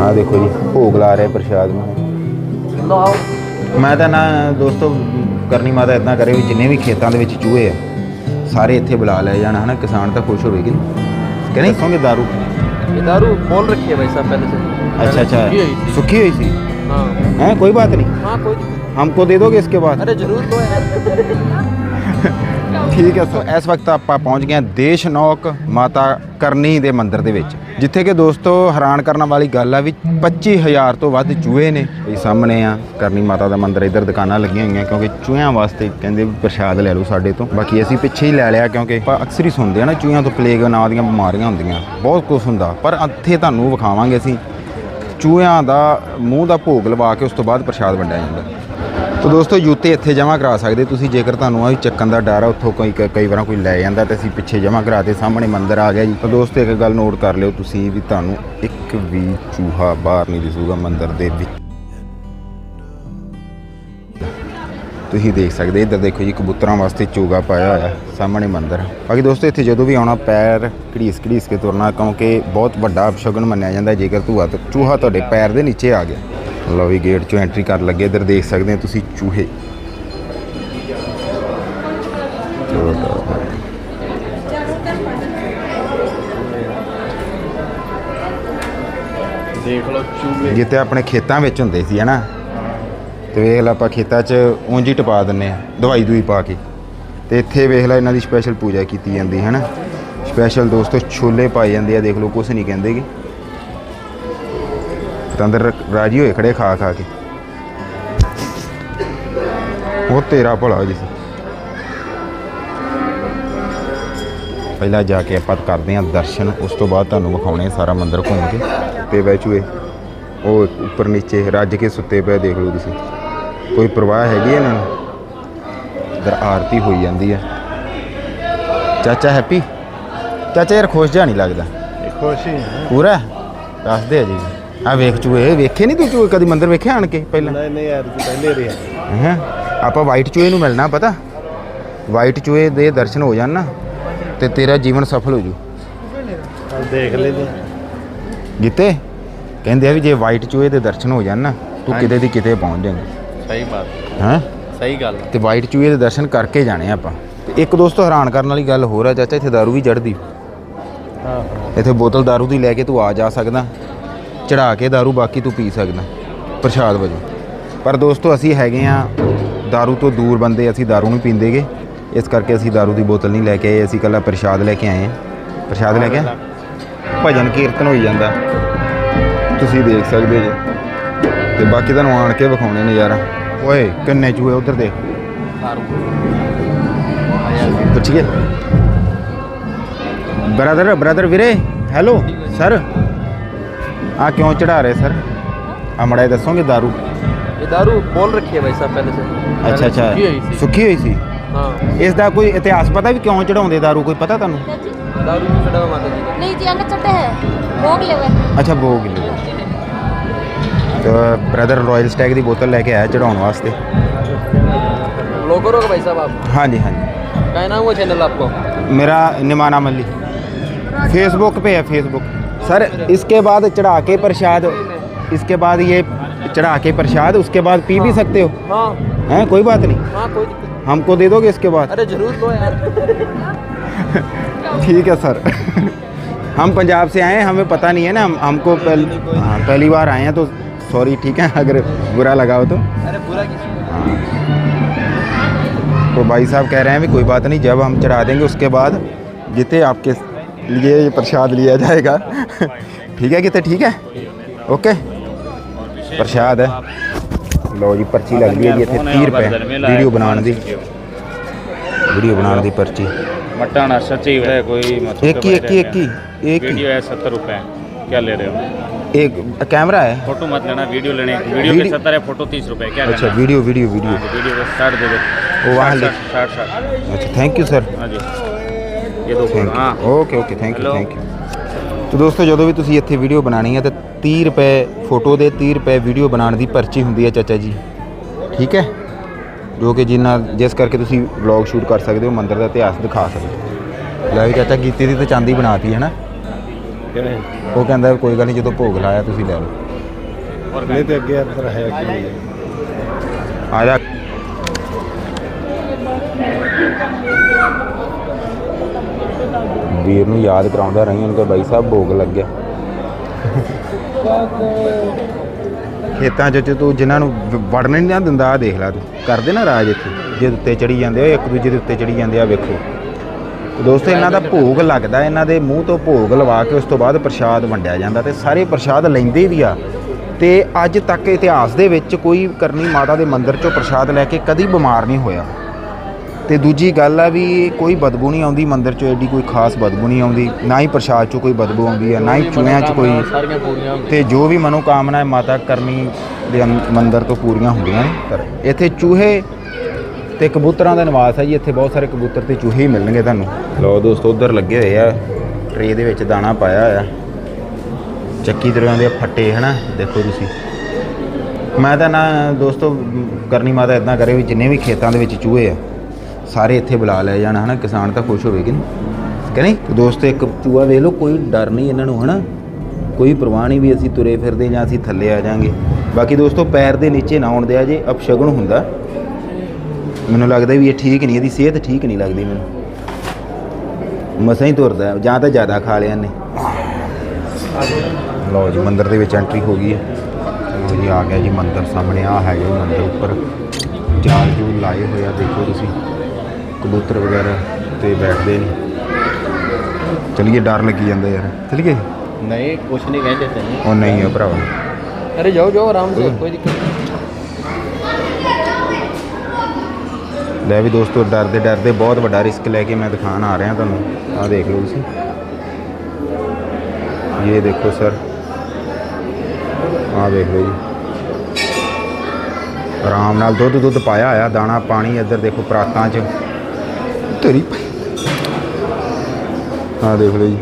ਆਹ ਦੇਖੋ ਜੀ ਭੋਗ ਲਾ ਰਹੇ ਪ੍ਰਸ਼ਾਦ ਨੂੰ ਲਾਓ ਮੈਂ ਤਾਂ ਨਾ ਦੋਸਤੋ ਕਰਨੀ ਮਾਤਾ ਇਦਾਂ ਕਰੇ ਵੀ ਜਿੰਨੇ ਵੀ ਖੇਤਾਂ ਦੇ ਵਿੱਚ ਚੂਹੇ ਆ ਸਾਰੇ ਇੱਥੇ ਬੁਲਾ ਲਏ ਜਾਣ ਹਨਾ ਕਿਸਾਨ ਤਾਂ ਖੁਸ਼ ਹੋਵੇਗੀ ਕਿ ਨਹੀਂ ਦੱਸੋਗੇ ਦਾਰੂ ये दारू बोल रखी है भाई साहब पहले से अच्छा अच्छा की हुई थी। सुखी हुई सी हाँ हैं कोई बात नहीं हाँ कोई दिक्कत हमको दे दोगे इसके बाद अरे जरूर दो यार ਠੀਕ ਹੈ, ਸੋ ਇਸ ਵਕਤ ਆਪਾਂ ਪਹੁੰਚ ਗਏ ਹਾਂ ਦੇਸ਼ ਨੌਕ ਮਾਤਾ ਕਰਨੀ ਦੇ ਮੰਦਿਰ ਦੇ ਵਿੱਚ, ਜਿੱਥੇ ਕਿ ਦੋਸਤੋ ਹੈਰਾਨ ਕਰਨ ਵਾਲੀ ਗੱਲ ਆ ਵੀ 25000 ਤੋਂ ਵੱਧ ਚੂਹੇ ਨੇ। ਇਹ ਸਾਹਮਣੇ ਆ ਕਰਨੀ ਮਾਤਾ ਦਾ ਮੰਦਿਰ, ਇੱਧਰ ਦੁਕਾਨਾਂ ਲੱਗੀਆਂ ਹੋਈਆਂ, ਕਿਉਂਕਿ ਚੂਹਿਆਂ ਵਾਸਤੇ ਕਹਿੰਦੇ ਵੀ ਪ੍ਰਸ਼ਾਦ ਲੈ ਲਓ ਸਾਡੇ ਤੋਂ। ਬਾਕੀ ਅਸੀਂ ਪਿੱਛੇ ਹੀ ਲੈ ਲਿਆ, ਕਿਉਂਕਿ ਆਪਾਂ ਅਕਸਰ ਹੀ ਸੁਣਦੇ ਆ ਨਾ, ਚੂਹਿਆਂ ਤੋਂ ਪਲੇਗ ਨਾਂ ਦੀਆਂ ਬਿਮਾਰੀਆਂ ਹੁੰਦੀਆਂ, ਬਹੁਤ ਕੁਝ ਹੁੰਦਾ। ਪਰ ਇੱਥੇ ਤੁਹਾਨੂੰ ਵਿਖਾਵਾਂਗੇ ਅਸੀਂ, ਚੂਹਿਆਂ ਦਾ ਮੂੰਹ ਦਾ ਭੋਗ ਲਵਾ ਕੇ ਉਸ ਤੋਂ ਬਾਅਦ ਪ੍ਰਸ਼ਾਦ ਵੰਡਿਆ ਜਾਂਦਾ। ਤੋ ਦੋਸਤੋ ਜੁੱਤੇ ਇੱਥੇ ਜਮ੍ਹਾਂ ਕਰਾ ਸਕਦੇ, ਤੁਸੀਂ ਜੇਕਰ ਤੁਹਾਨੂੰ ਆ ਵੀ ਚੱਕਣ ਦਾ ਡਰ ਆ, ਉੱਥੋਂ ਕੋਈ ਕ- ਕਈ ਵਾਰਾਂ ਕੋਈ ਲੈ ਜਾਂਦਾ ਤੇ ਅਸੀਂ ਪਿੱਛੇ ਜਮ੍ਹਾਂ ਕਰਾਤੇ ਸਾਹਮਣੇ ਮੰਦਰ ਆ ਗਿਆ ਜੀ। ਤਾਂ ਦੋਸਤੋ ਇੱਕ ਗੱਲ ਨੋਟ ਕਰ ਲਿਓ ਤੁਸੀਂ ਵੀ ਤੁਹਾਨੂੰ ਇੱਕ ਵੀ ਚੂਹਾ ਬਾਹਰ ਨਹੀਂ ਦਿਸੂਗਾ ਮੰਦਰ ਦੇ ਵਿੱਚ। ਤੁਸੀਂ ਦੇਖ ਸਕਦੇ, ਇੱਧਰ ਦੇਖੋ ਜੀ ਕਬੂਤਰਾਂ ਵਾਸਤੇ ਚੋਗਾ ਪਾਇਆ ਹੋਇਆ, ਸਾਹਮਣੇ ਮੰਦਰ ਬਾਕੀ ਦੋਸਤੋ ਇੱਥੇ ਜਦੋਂ ਵੀ ਆਉਣਾ, ਪੈਰ ਘੜੀਸ ਘੜੀਸ ਕੇ ਤੁਰਨਾ, ਕਿਉਂਕਿ ਬਹੁਤ ਵੱਡਾ ਅਪਸ਼ਗਨ ਮੰਨਿਆ ਜਾਂਦਾ, ਜੇਕਰ ਧੂਆ, ਚੂਹਾ ਤੁਹਾਡੇ ਪੈਰ ਦੇ ਨੀਚੇ ਆ ਗਿਆ। ਲਓ ਵੀ ਗੇਟ ਚੋਂ ਐਂਟਰੀ ਕਰਨ ਲੱਗੇ ਇਧਰ ਦੇਖ ਸਕਦੇ ਹੋ ਤੁਸੀਂ ਚੂਹੇ। ਦੇਖ ਲਓ ਆਪਣੇ ਖੇਤਾਂ ਵਿੱਚ ਹੁੰਦੇ ਸੀ ਹਨਾ? ਤੇ ਵੇਖ ਲੈ ਆਪਾਂ ਖੇਤਾਂ 'ਚ ਉਂਝੀ ਟਪਾ ਦਿੰਨੇ ਆ ਦਵਾਈ ਦੂਈ ਪਾ ਕੇ। ਤੇ ਇੱਥੇ ਵੇਖ ਲੈ ਇਹਨਾਂ ਦੀ ਸਪੈਸ਼ਲ ਪੂਜਾ ਕੀਤੀ ਜਾਂਦੀ ਹੈ ਨਾ ਸਪੈਸ਼ਲ ਦੋਸਤੋ ਛੋਲੇ ਪਾਏ ਜਾਂਦੇ ਆ ਦੇਖ ਲਓ ਕੁਝ ਨਹੀਂ ਕਹਿੰਦੇਗੇ ਤੰਦਰ ਰਾਜੀ ਹੋਏ ਖੜੇ ਖਾ ਖਾ ਕੇ। ਉਹ ਤੇਰਾ ਭਲਾ ਜੀ। ਪਹਿਲਾਂ ਜਾ ਕੇ ਆਪਾਂ ਕਰਦੇ ਹਾਂ ਦਰਸ਼ਨ ਉਸ ਤੋਂ ਬਾਅਦ ਤੁਹਾਨੂੰ ਵਿਖਾਉਣੇ ਸਾਰਾ ਮੰਦਿਰ ਘੁੰਮ ਕੇ। ਤੇ ਬੈਚੂਏ ਉਹ ਉੱਪਰ ਨੀਚੇ ਰੱਜ ਕੇ ਸੁੱਤੇ ਪਏ ਦੇਖ ਲਓ ਤੁਸੀਂ। ਕੋਈ ਪ੍ਰਵਾਹ ਹੈਗੀ ਇਹਨਾਂ ਨੂੰ ਇਧਰ ਆਰਤੀ ਹੋਈ ਜਾਂਦੀ ਹੈ ਚਾਚਾ ਹੈਪੀ? ਚਾਚਾ ਯਾਰ ਖੁਸ਼ ਜਾ ਨਹੀਂ ਲੱਗਦਾ। ਖੁਸ਼ ਹਾਂ ਪੂਰਾ? ਦੱਸ ਦੇ ਜੀ। ਆ ਵੇਖ ਚੂਹੇ ਵੇਖੇ ਨਹੀਂ ਤੂੰ ਚੂਹੇ ਕਦੀ ਮੰਦਿਰ ਵੇਖਿਆ ਆਣ ਕੇ ਪਹਿਲਾਂ ਨਹੀਂ ਨਹੀਂ ਯਾਰ ਤੂੰ ਪਹਿਲੇ ਰਿਹਾ ਹੈਂ ਆਪਾਂ ਵਾਈਟ ਚੂਹੇ ਨੂੰ ਮਿਲਣਾ ਪਤਾ ਵਾਈਟ ਚੂਹੇ ਦੇ ਦਰਸ਼ਨ ਹੋ ਜਾਣ ਨਾ ਤੇ ਤੇਰਾ ਜੀਵਨ ਸਫਲ ਹੋ ਜੂ ਚੱਲ ਦੇਖ ਲੈ ਜੀ ਜਿੱਤੇ ਕਹਿੰਦੇ ਆ ਵੀ ਜੇ ਵਾਈਟ ਚੂਹੇ ਦੇ ਦਰਸ਼ਨ ਹੋ ਜਾਣ ਨਾ ਤੂੰ ਕਿਤੇ ਦੀ ਕਿਤੇ ਪਹੁੰਚ ਜਾਏਂਗਾ सही बात ਹੈਂ सही गल ਤੇ ਵਾਈਟ ਚੂਹੇ ਦੇ ਦਰਸ਼ਨ ਕਰਕੇ ਜਾਣੇ ਆ ਆਪਾਂ ਤੇ ਇੱਕ ਦੋਸਤੋ ਹੈਰਾਨ ਕਰਨ ਵਾਲੀ ਗੱਲ ਹੋਰ ਆ ਚਾਚਾ ਇੱਥੇ दारू ਵੀ ਚੜਦੀ ਹਾਂ ਇੱਥੇ ਬੋਤਲ दारू ਦੀ ਲੈ ਕੇ ਤੂੰ ਆ ਜਾ ਸਕਦਾ ਚੜਾ ਕੇ दारू ਬਾਕੀ ਤੂੰ ਪੀ ਸਕਦਾ ਪ੍ਰਸ਼ਾਦ ਵਜੋਂ ਪਰ ਦੋਸਤੋ ਅਸੀਂ ਹੈਗੇ ਆ दारू ਤੋਂ ਦੂਰ ਬੰਦੇ ਅਸੀਂ दारू ਨਹੀਂ ਪੀਂਦੇਗੇ ਇਸ ਕਰਕੇ ਅਸੀਂ दारू ਦੀ ਬੋਤਲ ਨਹੀਂ ਲੈ ਕੇ ਆਏ ਅਸੀਂ ਕੱਲਾ ਪ੍ਰਸ਼ਾਦ ਲੈ ਕੇ ਆਏ ਆ ਪ੍ਰਸ਼ਾਦ ਲੈ ਕੇ ਆਏ? ਭਜਨ ਕੀਰਤਨ ਹੋਈ ਜਾਂਦਾ ਤੁਸੀਂ ਦੇਖ ਸਕਦੇ ਜੀ ਤੇ ਬਾਕੀ ਤੁਹਾਨੂੰ ਆਣ ਕੇ ਵਿਖਾਉਣੇ ਨਜ਼ਾਰਾ ਓਏ ਕਿੰਨੇ ਚੂਹੇ ਉਧਰ ਦੇਖ ਪੁੱਛੀਏ ਬ੍ਰਦਰ ਬ੍ਰਦਰ ਵੀਰੇ ਹੈਲੋ ਸਰ ਆ ਕਿਉਂ ਚੜਾ ਰਹੇ ਸਰ ਆ ਮੜਾ ਦੱਸੋਗੇ दारू ये दारू बोल रखी है भाई साहब पहले से पहले ਅੱਛਾ ਅੱਛਾ सुखी हुई थी। ਸੁੱਕੀ ਹੋਈ ਸੀ हाँ ਇਸ ਦਾ ਕੋਈ ਇਤਿਹਾਸ ਪਤਾ ਵੀ ਕਿਉਂ ਚੜਾਉਂਦੇ दारू ਕੋਈ ਪਤਾ ਤੁਹਾਨੂੰ दारू भी चढ़ावा माता जी का नहीं जी अंग चट्टे है भोग लेवे ਅੱਛਾ ਭੋਗ ਲਈ ਤੇ ਬ੍ਰਦਰ ਰਾਇਲ ਸਟੈਗ ਦੀ ਬੋਤਲ ਲੈ ਕੇ ਆਇਆ ਚੜਾਉਣ ਵਾਸਤੇ ब्लॉगर हो भाई साहब आप ਹਾਂਜੀ ਹਾਂਜੀ क्या नाम हुआ चैनल आपको मेरा निमाना मल्ली फेसबुक पे है फेसबुक सर इसके बाद चढ़ा के प्रसाद इसके बाद ये चढ़ा के प्रसाद उसके बाद पी भी सकते हो। हाँ। हैं कोई बात नहीं। हाँ कोई हमको दे दोगे इसके बाद? अरे ज़रूर दो यार। ठीक है सर। हम पंजाब से आए हैं हमें पता नहीं है ना हम हमको पहल, हाँ, पहली बार आए हैं तो सॉरी ठीक है अगर बुरा लगा हो तो। अरे पूरा किसी तो भाई साहब कह रहे हैं भी कोई बात नहीं जब हम चढ़ा देंगे उसके बाद जितने आपके लिए प्रसाद लिया जाएगा। ठीक है कितने ठीक है? ओके प्रसाद है। लो जी पर्ची लग गई जी इतने तीह रुपये वीडियो बनाने की वीडियो बनाने की पर्ची। मटाना सचिव है मतलब कोई एक ही एक ही एक ही एक वीडियो है सत्तर रुपये क्या ले रहे हो? एक कैमरा है। फ़ोटो मत लेना वीडियो लेने। वीडियो के सत्तर है फ़ोटो तीस रुपए। क्या अच्छा वीडियो वीडियो वीडियो। हाँ, वीडियो का दे वो वहाँ अच्छा थैंक यू सर हाँ जी। ਜਦੋਂ ਥੈਂਕ ਹਾਂ। Okay okay thank you thank you ਤੋ ਦੋਸਤੋ ਜਦੋਂ ਵੀ ਤੁਸੀਂ ਇੱਥੇ ਵੀਡੀਓ ਬਣਾਣੀ ਹੈ ਤੇ 30 ਰੁਪਏ ਫੋਟੋ ਦੇ 30 ਰੁਪਏ ਵੀਡੀਓ ਬਣਾਉਣ ਦੀ ਪਰਚੀ ਹੁੰਦੀ ਹੈ ਚਾਚਾ ਜੀ। ਠੀਕ ਹੈ? ਜੋ ਕਿ ਜਿੰਨਾ ਜਿਸ ਕਰਕੇ ਤੁਸੀਂ ਵਲੌਗ ਸ਼ੂਟ ਕਰ ਸਕਦੇ ਹੋ ਮੰਦਰ ਦਾ ਇਤਿਹਾਸ ਦਿਖਾ ਸਕਦੇ ਹੋ। ਲੈ ਵੀ ਚਾਚਾ ਗੀਤੇ ਦੀ ਤਾਂ ਚਾਂਦੀ ਬਣਾਤੀ ਹੈ ਨਾ? ਉਹ ਕਹਿੰਦਾ ਕੋਈ ਗੱਲ ਨਹੀਂ ਜਦੋਂ ਭੋਗ ਲਾਇਆ ਤੁਸੀਂ ਲੈ ਲਓ। ਨਹੀਂ ਤੇ ਅੱਗੇ ਅੰਦਰ ਹੈ ਕੀ? ਆ ਵੀਰ ਨੂੰ ਯਾਦ ਕਰਾਉਂਦਾ ਰਹੀ, ਉਹਨਾਂ ਬਾਈ ਸਾਹਿਬ ਭੋਗ ਲੱਗਿਆ। ਖੇਤਾਂ 'ਚ ਚ ਤੂੰ ਜਿਨ੍ਹਾਂ ਨੂੰ ਵ- ਵੜਨ ਨਹੀਂ ਨਾ ਦਿੰਦਾ ਆ ਦੇਖ ਲੈ ਤੂੰ। ਕਰਦੇ ਨਾ ਰਾਜ ਇੱਥੇ। ਜੇ ਉੱਤੇ ਚੜੀ ਜਾਂਦੇ ਆ, ਇੱਕ ਦੂਜੇ ਦੇ ਉੱਤੇ ਚੜੀ ਜਾਂਦੇ ਆ, ਵੇਖੋ। ਤੇ ਦੋਸਤੋ, ਇਹਨਾਂ ਦਾ ਭੋਗ ਲੱਗਦਾ, ਇਹਨਾਂ ਦੇ ਮੂੰਹ ਤੋਂ ਭੋਗ ਲਵਾ ਕੇ ਉਸ ਤੋਂ ਬਾਅਦ ਪ੍ਰਸ਼ਾਦ ਵੰਡਿਆ ਜਾਂਦਾ ਤੇ ਸਾਰੇ ਪ੍ਰਸ਼ਾਦ ਲੈਂਦੇ ਵੀ ਆ। ਤੇ ਅੱਜ ਤੱਕ ਇਤਿਹਾਸ ਦੇ ਵਿੱਚ ਕੋਈ ਕਰਨੀ ਮਾਤਾ ਦੇ ਮੰਦਿਰ ਚੋਂ ਪ੍ਰਸ਼ਾਦ ਲੈ ਕੇ ਕਦੀ ਬਿਮਾਰ ਨਹੀਂ ਹੋਇਆ। ਤੇ ਦੂਜੀ ਗੱਲ ਆ ਵੀ ਕੋਈ ਬਦਬੂ ਨਹੀਂ ਆਉਂਦੀ ਮੰਦਿਰ ਚੋਂ ਐਡੀ ਕੋਈ ਖਾਸ ਬਦਬੂ ਨਹੀਂ ਆਉਂਦੀ ਨਾ ਹੀ ਪ੍ਰਸ਼ਾਦ ਚੋਂ ਕੋਈ ਬਦਬੂ ਆਉਂਦੀ ਹੈ ਨਾ ਹੀ ਚੂਹਿਆਂ 'ਚ ਕੋਈ। ਸਾਰੀਆਂ ਪੂਰੀਆਂ ਤੇ ਜੋ ਵੀ ਮਨੋਕਾਮਨਾ ਹੈ ਮਾਤਾ ਕਰਨੀ ਦੇ ਅੰ- ਮੰਦਿਰ ਤੋਂ ਪੂਰੀਆਂ ਹੁੰਦੀਆਂ ਨੇ। ਪਰ ਇੱਥੇ ਚੂਹੇ ਤੇ ਕਬੂਤਰਾਂ ਦਾ ਨਿਵਾਸ ਹੈ ਜੀ ਇੱਥੇ ਬਹੁਤ ਸਾਰੇ ਕਬੂਤਰ ਤੇ ਚੂਹੇ ਹੀ ਮਿਲਣਗੇ ਤੁਹਾਨੂੰ। ਲਓ ਦੋਸਤੋ ਉਧਰ ਲੱਗੇ ਹੋਏ ਆ ਟਰੇ ਦੇ ਵਿੱਚ ਦਾਣਾ ਪਾਇਆ ਹੋਇਆ। ਚੱਕੀ ਦਰਿਆਂ ਦੇ ਫੱਟੇ ਹਨਾ? ਦੇਖੋ ਤੁਸੀਂ। ਮੈਂ ਤਾਂ ਨਾ ਦੋਸਤੋ ਮ, ਕਰਨੀ ਮਾਤਾ ਇਦਾਂ ਕਰੇ ਵੀ ਜਿੰਨੇ ਵੀ ਖੇਤਾਂ ਦੇ ਵਿੱਚ ਚੂਹੇ ਆ ਸਾਰੇ ਇੱਥੇ ਬੁਲਾ ਲਿਆ ਜਾਣ, ਹਨਾ? ਕਿਸਾਨ ਤਾਂ ਖੁਸ਼ ਹੋਵੇਗੀ ਨਹੀਂ? ਕਿ ਨਹੀਂ? ਤੇ ਦੋਸਤੋ, ਇੱਕ ਚੂਹਾ ਵੇਖ ਲਓ, ਕੋਈ ਡਰ ਨਹੀਂ ਇਹਨਾਂ ਨੂੰ, ਹਨਾ? ਕੋਈ ਪਰਵਾਹ ਨਹੀਂ ਵੀ ਅਸੀਂ ਤੁਰੇ ਫਿਰਦੇ ਜਾਂ ਅਸੀਂ ਥੱਲੇ ਆ ਜਾਾਂਗੇ। ਬਾਕੀ ਦੋਸਤੋ, ਪੈਰ ਦੇ ਨੀਚੇ ਨਾ ਆਉਣ ਦਿਆ ਜੇ ਅਪਸ਼ਗਨ ਹੁੰਦਾ। ਮੈਨੂੰ ਲੱਗਦਾ ਵੀ ਇਹ ਠੀਕ ਨਹੀਂ, ਇਹਦੀ ਸਿਹਤ ਠੀਕ ਨਹੀਂ ਲੱਗਦੀ ਮੈਨੂੰ। ਮਸਾਂ ਹੀ ਤੁਰਦਾ, ਜਾਂ ਤਾਂ ਜ਼ਿਆਦਾ ਖਾ ਲਿਆ ਨੇ ਲਓ ਜੀ, ਮੰਦਿਰ ਦੇ ਵਿੱਚ ਐਂਟਰੀ ਹੋ ਗਈ ਹੈ। ਲਓ ਜੀ, ਆ ਗਿਆ ਜੀ ਮੰਦਿਰ ਸਾਹਮਣੇ ਆ ਹੈਗਾ ਜੀ ਮੰਦਿਰ ਉੱਪਰ। ਜਾਲ ਜੂਲ ਲਾਏ ਹੋਏ ਆ, ਦੇਖੋ ਤੁਸੀਂ। ਕਬੂਤਰ ਵਗੈਰਾ ਤੇ ਬੈਠਦੇ ਨੇ। ਚਲੀਏ ਡਰ ਲੱਗੀ ਜਾਂਦਾ ਯਾਰ। ਚਲੀਏ ਨਹੀਂ ਕੁਛ ਨਹੀਂ ਕਹਿੰਦੇ ਤੈਨੂੰ। ਉਹ ਨਹੀਂ ਆ ਭਰਾਵਾ। ਅਰੇ ਜਾਓ ਜਾਓ ਆਰਾਮ ਸੇ ਕੋਈ ਦਿੱਕਤ ਲੈ ਵੀ ਦੋਸਤੋ ਡਰਦੇ ਡਰਦੇ ਬਹੁਤ ਵੱਡਾ ਰਿਸਕ ਲੈ ਕੇ ਮੈਂ ਦਿਖਾਣ ਆ ਰਿਹਾ ਤੁਹਾਨੂੰ। ਆ ਦੇਖ ਲਓ ਤੁਸੀਂ। ਇਹ ਦੇਖੋ ਸਰ ਆ ਦੇਖ ਲਓ ਜੀ। ਆਰਾਮ ਨਾਲ ਦੁੱਧ ਦੁੱਧ ਪਾਇਆ ਆ ਦਾਣਾ ਪਾਣੀ ਇੱਧਰ ਦੇਖੋ ਪਰਾਤਾਂ 'ਚ। ਤੇਰੀ। ਆਹ ਦੇਖ ਲਓ ਜੀ।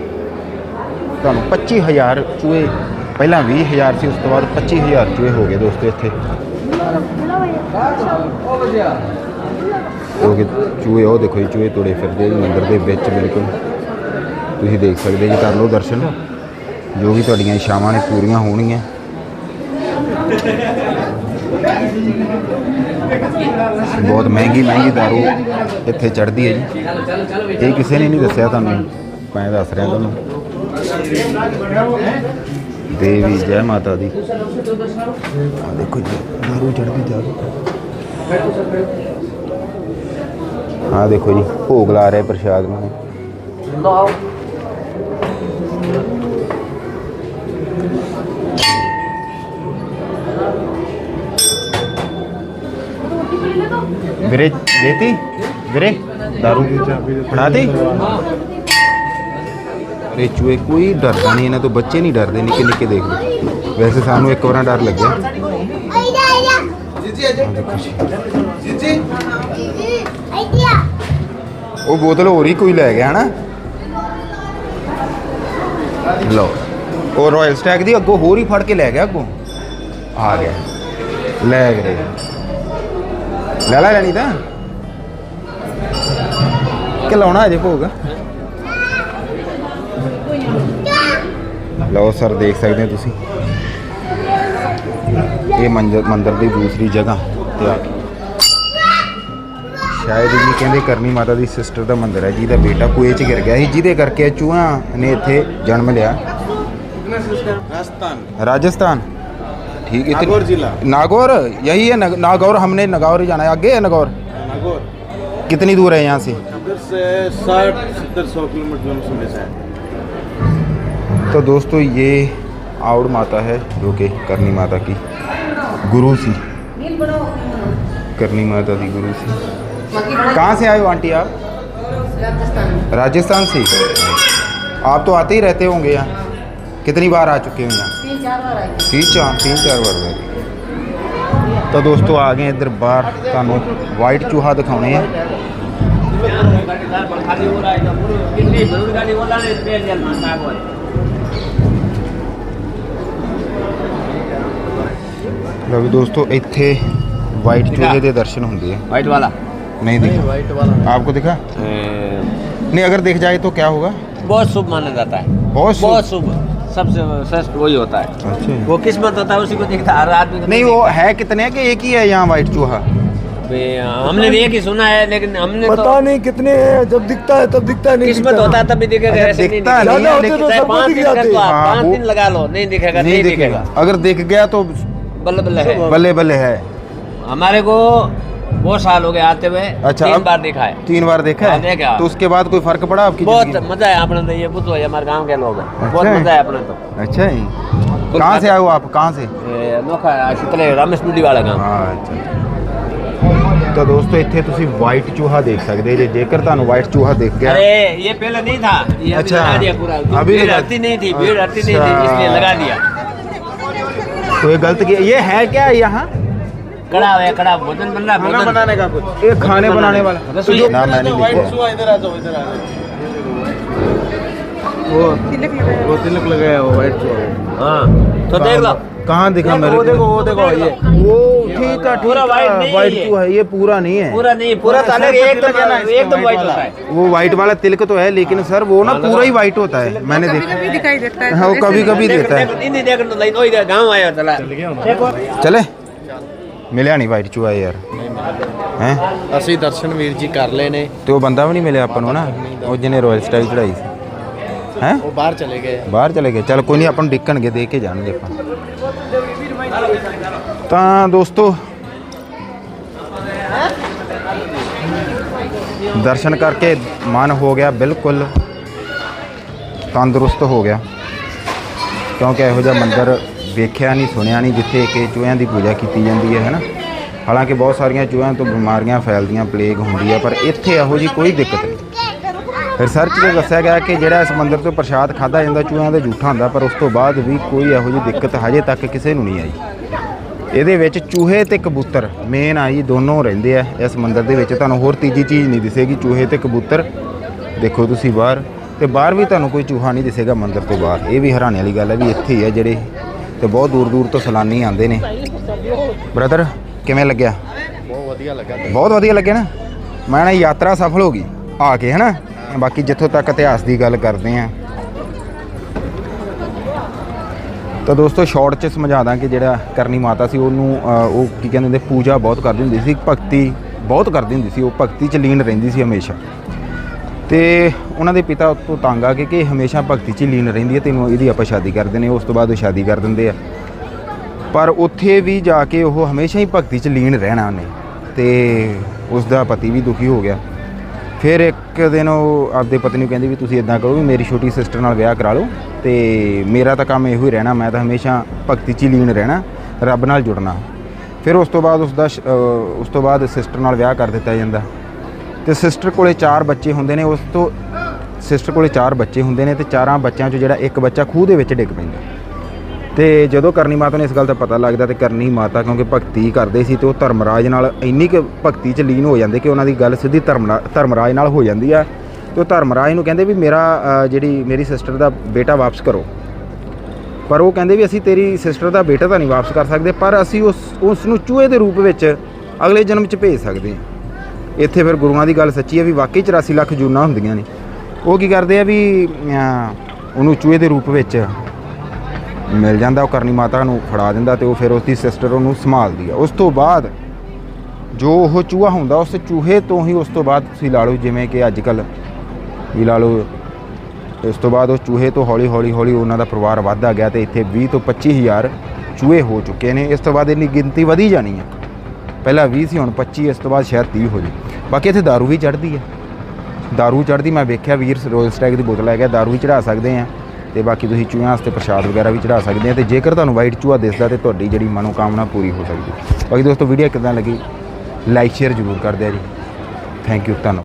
ਤੁਹਾਨੂੰ 25000 ਚੂਹੇ, ਪਹਿਲਾਂ 20000 ਸੀ, ਉਸ ਤੋਂ ਬਾਅਦ 25000 ਚੂਹੇ ਹੋ ਗਏ ਦੋਸਤੋ ਇੱਥੇ। ਕਿਉਂਕਿ ਚੂਹੇ, ਉਹ ਦੇਖੋ ਜੀ, ਚੂਹੇ ਤੁਰੇ ਫਿਰਦੇ ਮੰਦਰ ਦੇ ਵਿੱਚ ਬਿਲਕੁਲ। ਤੁਸੀਂ ਦੇਖ ਸਕਦੇ ਜੀ, ਕਰ ਲਓ ਦਰਸ਼ਨ। ਜੋ ਵੀ ਤੁਹਾਡੀਆਂ ਇਸ਼ਾਵਾਂ ਨੇ, ਪੂਰੀਆਂ ਹੋਣਗੀਆਂ। ਬਹੁਤ ਮਹਿੰਗੀ ਮਹਿੰਗੀ ਦਾਰੂ ਇੱਥੇ ਚੜਦੀ ਹੈ ਜੀ। ਇਹ ਕਿਸੇ ਨੇ ਨਹੀਂ ਦੱਸਿਆ ਤੁਹਾਨੂੰ? ਮੈਂ ਦੱਸ ਰਿਹਾ ਤੁਹਾਨੂੰ। ਦੇਵੀ ਜੈ ਮਾਤਾ ਦੀ। ਆ ਦੇਖੋ ਜੀ, ਦਾਰੂ ਚੜਦੀ ਦਾਰੂ ਆ ਦੇਖੋ ਜੀ, ਭੋਗ ਲਾ ਰਹੇ ਪ੍ਰਸ਼ਾਦ ਨੂੰ। ਵੀਰੇ ਦੇਤੀ? ਵੀਰੇ ਦਾਰੂ ਫੜਾਤੀ? ਅਰੇ ਚੂਹੇ ਕੋਈ ਡਰਦਾ ਨਹੀਂ ਇਹਨਾਂ ਤੋਂ ਬੱਚੇ ਨਹੀਂ ਡਰਦੇ ਨਿੱਕੇ ਨਿੱਕੇ ਦੇਖ ਲਓ। ਵੈਸੇ ਸਾਨੂੰ ਇੱਕ ਵਾਰਾਂ ਡਰ ਲੱਗਿਆ। ਉਹ ਬੋਤਲ ਹੋਰ ਹੀ ਕੋਈ ਲੈ ਗਿਆ ਹਨਾ? ਲਓ ਉਹ ਰਾਇਲ ਸਟੈਗ ਦੀ ਅੱਗੋਂ ਹੋਰ ਹੀ ਫੜ ਕੇ ਲੈ ਗਿਆ ਅੱਗੋਂ। ਆ ਗਿਆ। ਲੈ ਵੀਰੇ ਲੈ ਲੈ ਲੈਣੀ ਤਾਂ। ਕਿ ਲਾਉਣਾ ਅਜੇ ਭੋਗ? ਲਓ ਸਰ ਦੇਖ ਸਕਦੇ ਹੋ ਤੁਸੀਂ। ਇਹ ਮੰਦਰ ਮੰਦਰ ਦੀ ਦੂਸਰੀ ਜਗ੍ਹਾ ਤੇ ਸ਼ਾਇਦ ਇਹ ਕਹਿੰਦੇ ਕਰਨੀ ਮਾਤਾ ਦੀ ਸਿਸਟਰ ਦਾ ਮੰਦਰ ਹੈ ਜਿਹਦਾ ਬੇਟਾ ਕੂਏ 'ਚ ਗਿਰ ਗਿਆ ਸੀ ਜਿਹਦੇ ਕਰਕੇ ਚੂਹਾ ਨੇ ਇੱਥੇ ਜਨਮ ਲਿਆ। ਰਾਜਸਥਾਨ। ਰਾਜਸਥਾਨ? ठीक है नागौर जिला? नागौर यही है नग- नागौर हमने नागौर ही जाना है। आगे है नागौर? नागौर। कितनी दूर है यहाँ से? इधर से साठ सत्तर सौ किलोमीटर है तो दोस्तों ये आउड़ माता है जो कि करनी माता की गुरु सी। करनी माता की गुरु सी। कहाँ से आए हो आंटी आप? राजस्थान से? आप तो आते ही रहते होंगे यहाँ। कितनी बार आ चुके हो यहाँ तीन चार बार आई तीन चार तीन चार ਵਾਰ ਹੋਏ ਤਾਂ ਦੋਸਤੋ ਆ ਗਏ ਇੱਧਰ ਬਾਹਰ ਤੁਹਾਨੂੰ ਵਾਈਟ ਚੂਹਾ ਦਿਖਾਉਣੇ ਆ खाली हो रहा है कितनी जरूर गाड़ी बोला ने तेल जल मांगा है ਲਓ ਵੀ ਦੋਸਤੋ ਇੱਥੇ ਵਾਈਟ ਚੂਹੇ ਦੇ ਦਰਸ਼ਨ ਹੁੰਦੇ ਆ व्हाइट वाला नहीं दिखा वाइट वाला आपको दिखा नहीं अगर दिख जाए तो क्या होगा बहुत शुभ माना जाता है बहुत शुभ। बहुत शुभ सबसे श्रेष्ठ वही होता है। अच्छा। वो किस्मत होता है उसी को दिखता है हर आदमी नहीं वो है। कितने हैं कि एक ही है यहाँ वाइट चूहा? हमने भी एक ही सुना है लेकिन हमने पता तो नहीं कितने हैं जब दिखता है तब दिखता है नहीं किस्मत होता है तभी दिखेगा अच्छा, ऐसे नहीं दिखता दिखेगा। नहीं है, ज़्यादा लेकिन- होते तो चाहे सबको पाँच दिख जाते हाँ, पाँच दिन लगा लो नहीं दिखेगा नहीं दिखेगा। अगर दिख गया तो बल्ले बल्ले है। बल्ले बल्ले है। हमारे को बहुत साल हो गए आते हुए अच्छा, तीन अब- बार देखा है तीन बार देखा हाँ, देखा। है तो उसके बाद कोई फर्क पड़ा आपकी बहुत जिंदगी में? मजा है अपने तो ये बुद्ध है हमारे गांव के लोग हैं बहुत अच्छा है। मजा है अपने तो अच्छा ही कहाँ से आए हो आप कहाँ से ये अनोखा शीतले रमेश डुडी वाला गांव ਹਾਂ ਅੱਛਾ ਤਾਂ ਦੋਸਤੋ ਇੱਥੇ ਤੁਸੀਂ ਵਾਈਟ ਚੂਹਾ ਦੇਖ ਸਕਦੇ ਜੇ ਜੇਕਰ ਤੁਹਾਨੂੰ ਵਾਈਟ ਚੂਹਾ ਦਿਖ ਗਿਆ अरे ये पहले नहीं था ये अभी अच्छा। लगा दिया पूरा अभी भीड़ लगा- हटती नहीं थी भीड़ हटती नहीं थी अच्छा। इसलिए लगा दिया तो ये गलत किया ये है क्या यहाँ कड़ा है कड़ा भोजन बन रहा है खाना बनाने का कुछ। ये खाने बनाने वाला। रसोई- ना मैंने व्हाइट इधर आ जाओ इधर आ जाओ। वो वो तिलक लगाया हुआ व्हाइट चूहा हाँ। तो देख लो। कहाँ दिखा मेरे वो को? देखो वो देखो ये। वो ठीक है पूरा है वाइट ये। चूहा है। ये पूरा नहीं है। पूरा नहीं पूरा तो अलग तिलक है ना, इसका एकदम व्हाइट वाला। होता है। वो वाइट वाला तिलक तो है लेकिन सर वो ना पूरा ही वाइट होता है मैंने देखा। कभी दिखाई देता है हाँ वो कभी कभी देता है देखो, नहीं देखो तो लाइन हो। गया गाँव आया चला देखो चले। ਮਿਲਿਆ ਨਹੀਂ ਵਾਈਟ ਚੂਹਾ ਯਾਰ। ਹੈ? ਅਸੀਂ ਦਰਸ਼ਨ ਵੀਰ ਜੀ ਕਰ ਲਏ ਨੇ। ਤੇ ਉਹ ਬੰਦਾ ਵੀ ਨਹੀਂ ਮਿਲਿਆ ਆਪਾਂ ਨੂੰ ਨਾ। ਉਹ ਜਿਹਨੇ ਰਾਇਲ ਸਟਾਈਲ ਚੜਾਈ ਸੀ। ਹੈ? ਉਹ ਬਾਹਰ ਚਲੇ ਗਏ। ਬਾਹਰ ਚਲੇ ਗਏ। ਚਲ ਕੋਈ ਨਹੀਂ ਆਪਾਂ ਨੂੰ ਡਿੱਕਣਗੇ ਦੇ ਕੇ ਜਾਣਗੇ ਆਪਾਂ। ਤਾਂ ਦੋਸਤੋ ਦਰਸ਼ਨ ਕਰਕੇ ਮਨ ਹੋ ਗਿਆ ਬਿਲਕੁਲ ਤੰਦਰੁਸਤ ਹੋ ਗਿਆ। ਕਿਉਂਕਿ ਇਹੋ ਜਿਹਾ ਮੰਦਿਰ ਵੇਖਿਆ ਨਹੀਂ, ਸੁਣਿਆ ਨਹੀਂ ਜਿੱਥੇ ਕਿ ਚੂਹਿਆਂ ਦੀ ਪੂਜਾ ਕੀਤੀ ਜਾਂਦੀ ਹੈ, ਹੈਨਾ? ਹਾਲਾਂਕਿ ਬਹੁਤ ਸਾਰੀਆਂ ਚੂਹਿਆਂ ਤੋਂ ਬਿਮਾਰੀਆਂ ਫੈਲਦੀਆਂ ਪਲੇਗ ਹੁੰਦੀ ਹੈ, ਪਰ ਇੱਥੇ ਇਹੋ ਜੀ ਕੋਈ ਦਿੱਕਤ ਨਹੀਂ। ਰਿਸਰਚ 'ਚ ਦੱਸਿਆ ਗਿਆ ਕਿ ਜਿਹੜਾ ਇਸ ਮੰਦਿਰ ਤੋਂ ਪ੍ਰਸ਼ਾਦ ਖਾਦਾ ਜਾਂਦਾ, ਚੂਹਿਆਂ ਦੇ ਝੂਠਾ ਹੁੰਦਾ ਪਰ ਉਸ ਤੋਂ ਬਾਅਦ ਵੀ ਕੋਈ ਇਹੋ ਜਿਹੀ ਦਿੱਕਤ ਹਜੇ ਤੱਕ ਕਿਸੇ ਨੂੰ ਨਹੀਂ ਆਈ। ਇਹਦੇ ਵਿੱਚ ਚੂਹੇ ਤੇ ਕਬੂਤਰ ਮੇਨ ਆ ਜੀ ਦੋਨੋਂ ਰਹਿੰਦੇ ਆ ਇਸ ਮੰਦਿਰ ਦੇ ਵਿੱਚ। ਤੁਹਾਨੂੰ ਹੋਰ ਤੀਜੀ ਚੀਜ਼ ਨਹੀਂ ਦਿਸੇਗੀ, ਚੂਹੇ ਤੇ ਕਬੂਤਰ। ਦੇਖੋ ਤੁਸੀਂ ਬਾਹਰ, ਤੇ ਬਾਹਰ ਵੀ ਤੁਹਾਨੂੰ ਕੋਈ ਚੂਹਾ ਨਹੀਂ ਦਿਸੇਗਾ ਮੰਦਿਰ ਤੋਂ ਬਾਹਰ। ਇਹ ਵੀ ਹੈਰਾਨੀ ਵਾਲੀ ਗੱਲ ਹੈ ਵੀ ਇੱਥੇ ਹੀ ਆ ਜਿਹੜੇ ਤੇ ਬਹੁਤ ਦੂਰ ਦੂਰ ਤੋਂ ਸੈਲਾਨੀ ਆਉਂਦੇ ਨੇ। ਬ੍ਰਦਰ ਕਿਵੇਂ ਲੱਗਿਆ? ਬਹੁਤ ਵਧੀਆ ਲੱਗਾ ਬਹੁਤ ਵਧੀਆ ਲੱਗਿਆ ਨਾ? ਮੈਂ ਨਾ ਯਾਤਰਾ ਸਫਲ ਹੋ ਗਈ ਆ ਕੇ ਹਨਾ? ਬਾਕੀ ਜਿੱਥੋਂ ਤੱਕ ਇਤਿਹਾਸ ਦੀ ਗੱਲ ਕਰਦੇ ਆ ਤਾਂ ਦੋਸਤੋ ਸ਼ਾਰਟ 'ਚ ਸਮਝਾ ਦਾਂ ਕਿ ਜਿਹੜਾ ਕਰਨੀ ਮਾਤਾ ਸੀ ਉਹਨੂੰ ਉਹ ਕੀ ਕਹਿੰਦੇ ਹੁੰਦੇ ਪੂਜਾ ਬਹੁਤ ਕਰਦੀ ਹੁੰਦੀ ਸੀ ਭਗਤੀ ਬਹੁਤ ਕਰਦੀ ਹੁੰਦੀ ਸੀ ਉਹ ਭਗਤੀ 'ਚ ਲੀਨ ਰਹਿੰਦੀ ਸੀ ਹਮੇਸ਼ਾ। ਤੇ ਉਹਨਾਂ ਦੇ ਪਿਤਾ ਤੋਂ ਤੰਗ ਆ ਕੇ ਕਿ ਇਹ ਹਮੇਸ਼ਾ ਭਗਤੀ 'ਚ ਹੀ ਲੀਨ ਰਹਿੰਦੀ ਹੈ, ਤੈਨੂੰ ਇਹਦੀ ਆਪਾਂ ਸ਼ਾਦੀ ਕਰ ਦਿੰਦੇ ਉਸ ਤੋਂ ਬਾਅਦ ਉਹ ਸ਼ਾਦੀ ਕਰ ਦਿੰਦੇ ਆ। ਪਰ ਉੱਥੇ ਵੀ ਜਾ ਕੇ ਉਹ ਹਮੇਸ਼ਾ ਹੀ ਭਗਤੀ 'ਚ ਲੀਨ ਰਹਿਣਾ ਉਹਨੇ ਤੇ ਉਸ ਦਾ ਪਤੀ ਵੀ ਦੁਖੀ ਹੋ ਗਿਆ। ਫਿਰ ਇੱਕ ਦਿਨ ਉਹ ਆਪਦੇ ਪਤੀ ਨੂੰ ਕਹਿੰਦੀ ਵੀ ਤੁਸੀਂ ਇਦਾਂ ਕਰੋ ਵੀ ਮੇਰੀ ਛੋਟੀ ਸਿਸਟਰ ਨਾਲ ਵਿਆਹ ਕਰਾ ਲਓ ਤੇ ਮੇਰਾ ਤਾਂ ਕੰਮ ਇਹੋ ਹੀ ਰਹਿਣਾ, ਮੈਂ ਤਾਂ ਹਮੇਸ਼ਾ ਭਗਤੀ 'ਚ ਹੀ ਲੀਨ ਰਹਿਣਾ, ਰੱਬ ਨਾਲ ਜੁੜਨਾ। ਫਿਰ ਉਸ ਤੋਂ ਬਾਅਦ ਉਸ ਦਾ ਸ਼- ਉਸ ਤੋਂ ਬਾਅਦ ਸਿਸਟਰ ਨਾਲ ਵਿਆਹ ਕਰ ਦਿੱਤਾ ਜਾਂਦਾ। ਤੇ ਸਿਸਟਰ ਕੋਲੇ ਚਾਰ ਬੱਚੇ ਹੁੰਦੇ ਨੇ, ਉਸ ਤੋਂ ਸਿਸਟਰ ਕੋਲੇ ਚਾਰ ਬੱਚੇ ਹੁੰਦੇ ਨੇ ਤੇ ਚਾਰਾਂ ਬੱਚਿਆਂ 'ਚੋਂ ਜਿਹੜਾ ਇੱਕ ਬੱਚਾ ਖੂਹ ਦੇ ਵਿੱਚ ਡਿੱਗ ਪੈਂਦਾ। ਤੇ ਜਦੋਂ ਕਰਨੀ ਮਾਤਾ ਨੂੰ ਇਸ ਗੱਲ ਦਾ ਪਤਾ ਲੱਗਦਾ ਤੇ ਕਰਨੀ ਮਾਤਾ ਕਿਉਂਕਿ ਭਗਤੀ ਕਰਦੇ ਸੀ ਤੇ ਉਹ ਧਰਮਰਾਜ ਨਾਲ ਇੰਨੀ ਕੁ ਭਗਤੀ 'ਚ ਲੀਨ ਹੋ ਜਾਂਦੇ ਕਿ ਉਹਨਾਂ ਦੀ ਗੱਲ ਸਿੱਧੀ ਧਰਮਰਾ- ਧਰਮਰਾਜ ਨਾਲ ਹੋ ਜਾਂਦੀ ਆ। ਤੇ ਉਹ ਧਰਮਰਾਜ ਨੂੰ ਕਹਿੰਦੇ ਵੀ ਮੇਰਾ ਜਿਹੜੀ ਮੇਰੀ ਸਿਸਟਰ ਦਾ ਬੇਟਾ ਵਾਪਸ ਕਰੋ। ਪਰ ਉਹ ਕਹਿੰਦੇ ਵੀ ਅਸੀਂ ਤੇਰੀ ਸਿਸਟਰ ਦਾ ਬੇਟਾ ਤਾਂ ਨਹੀਂ ਵਾਪਸ ਕਰ ਸਕਦੇ, ਪਰ ਅਸੀਂ ਉਸ ਉਸ ਨੂੰ ਚੂਹੇ ਦੇ ਰੂਪ ਵਿੱਚ ਅਗਲੇ ਜਨਮ 'ਚ ਭੇਜ ਸਕਦੇ ਹਾਂ। ਇੱਥੇ ਫਿਰ ਗੁਰੂਆਂ ਦੀ ਗੱਲ ਸੱਚੀ ਹੈ ਵੀ ਵਾਕਈ 84 ਲੱਖ ਜੂਨਾਂ ਹੁੰਦੀਆਂ ਨੇ। ਉਹ ਕੀ ਕਰਦੇ ਆ ਵੀ ਉਹਨੂੰ ਚੂਹੇ ਦੇ ਰੂਪ ਵਿੱਚ ਮਿਲ ਜਾਂਦਾ, ਉਹ ਕਰਨੀ ਮਾਤਾ ਨੂੰ ਫੜਾ ਦਿੰਦਾ ਤੇ ਉਹ ਫਿਰ ਉਸਦੀ ਸਿਸਟਰ ਉਹਨੂੰ ਸੰਭਾਲਦੀ ਆ। ਉਸ ਤੋਂ ਬਾਅਦ ਜੋ ਉਹ ਚੂਹਾ ਹੁੰਦਾ, ਉਸ ਚੂਹੇ ਤੋਂ ਹੀ ਉਸ ਤੋਂ ਬਾਅਦ ਤੁਸੀਂ ਲਾ ਲਓ ਜਿਵੇਂ ਕਿ ਅੱਜ ਕੱਲ ਵੀ ਲਾ ਲਓ, ਇਸ ਤੋਂ ਬਾਅਦ ਉਹ ਚੂਹੇ ਤੋਂ ਹੌਲੀ ਹੌਲੀ ਹੌਲੀ ਉਹਨਾਂ ਦਾ ਪਰਿਵਾਰ ਵੱਧਦਾ ਗਿਆ ਤੇ ਇੱਥੇ 20 ਤੋਂ 25 ਹਜ਼ਾਰ ਚੂਹੇ ਹੋ ਚੁੱਕੇ ਨੇ। ਇਸ ਤੋਂ ਬਾਅਦ ਇੰਨੀ ਗਿਣਤੀ ਵਧੀ ਜਾਣੀ ਹੈ ਪਹਿਲਾਂ 20 ਸੀ, ਹੁਣ 25 ਇਸ ਤੋਂ ਬਾਅਦ ਸ਼ਾਇਦ 30 ਹੋ ਜੇ ਬਾਕੀ ਇੱਥੇ दारू ਵੀ ਚੜ੍ਹਦੀ ਹੈ दारू ਚੜ੍ਹਦੀ ਮੈਂ ਵੇਖਿਆ ਵੀਰ ਰੋਇਲ ਸਟੈਗ ਦੀ ਬੋਤਲ ਹੈਗਾ दारू ਵੀ ਚੜਾ ਸਕਦੇ ਆ ਤੇ ਬਾਕੀ ਤੁਸੀਂ ਚੂਹਿਆਂ ਵਾਸਤੇ ਪ੍ਰਸ਼ਾਦ ਵਗੈਰਾ ਵੀ ਚੜਾ ਸਕਦੇ ਆ ਤੇ ਜੇਕਰ ਤੁਹਾਨੂੰ ਵਾਈਟ ਚੂਹਾ ਦਿਸਦਾ ਤੇ ਤੁਹਾਡੀ ਜਿਹੜੀ ਮਨੋਕਾਮਨਾ ਪੂਰੀ ਹੋ ਸਕਦੀ ਬਾਕੀ ਦੋਸਤੋ ਵੀਡੀਓ ਕਿਦਾਂ ਲੱਗੀ ਲਾਈਕ ਸ਼ੇਅਰ ਜ਼ਰੂਰ ਕਰ ਦਿਆ ਜੀ ਥੈਂਕ ਯੂ ਧੰਨਵਾਦ